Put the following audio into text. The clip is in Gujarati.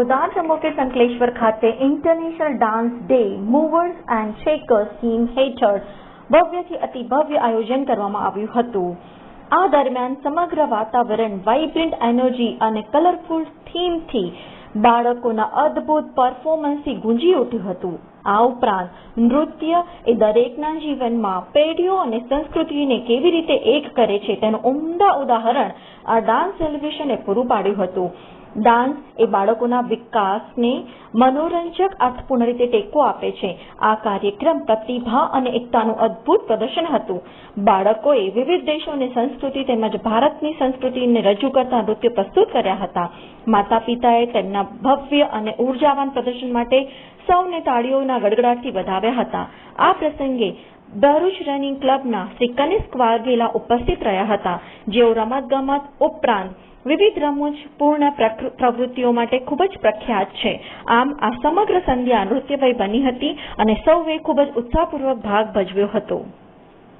ઉદાર ચમોકે સંકલેશ્વર ખાતે international dance day movers and shakers theme હેઠળ ભવ્યથી અતિ ભવ્ય આયોજન કરવામાં આવ્યું હતું. આ દરમિયાન સમગ્ર વાતાવરણ વાઇબ્રન્ટ એનર્જી અને કલરફુલ થીમથી બાળકોના અદ્ભુત પરફોર્મન્સથી ગુંજી ઉઠ્યું હતું. આ ઉપરાંત નૃત્ય એ દરેકના જીવનમાં પેઢીઓ અને સંસ્કૃતિને કેવી રીતે એક કરે છે તેનું ઉમદા ઉદાહરણ આ ડાન્સ સેલિબ્રેશને પૂરું પાડ્યું હતું. ડાન્સ એ બાળકોના વિકાસને મનોરંજક અર્થપૂર્ણ રીતે ટેકો આપે છે. આ કાર્યક્રમ પ્રતિભા અને એકતાનું અદ્ભુત પ્રદર્શન હતું. બાળકોએ વિવિધ દેશોની સંસ્કૃતિ તેમજ ભારતની સંસ્કૃતિને રજૂ કરતા નૃત્ય પ્રસ્તુત કર્યા હતા. માતા પિતાએ તેમના ભવ્ય અને ઉર્જાવાન પ્રદર્શન માટે સૌને તાળીઓના ગડગડાટથી વધાવ્યા હતા. આ પ્રસંગે ભરૂચ રનિંગ ક્લબના શ્રી કનિષ્ક ઉપસ્થિત રહ્યા હતા જેઓ રમતગમત ઉપરાંત વિવિધ રમૂજપૂર્ણ પ્રવૃત્તિઓ માટે ખૂબ જ પ્રખ્યાત છે આમ આ સમગ્ર સંધ્યા નૃત્યમય બની હતી અને સૌએ ખૂબ જ ઉત્સાહપૂર્વક ભાગ ભજવ્યો હતો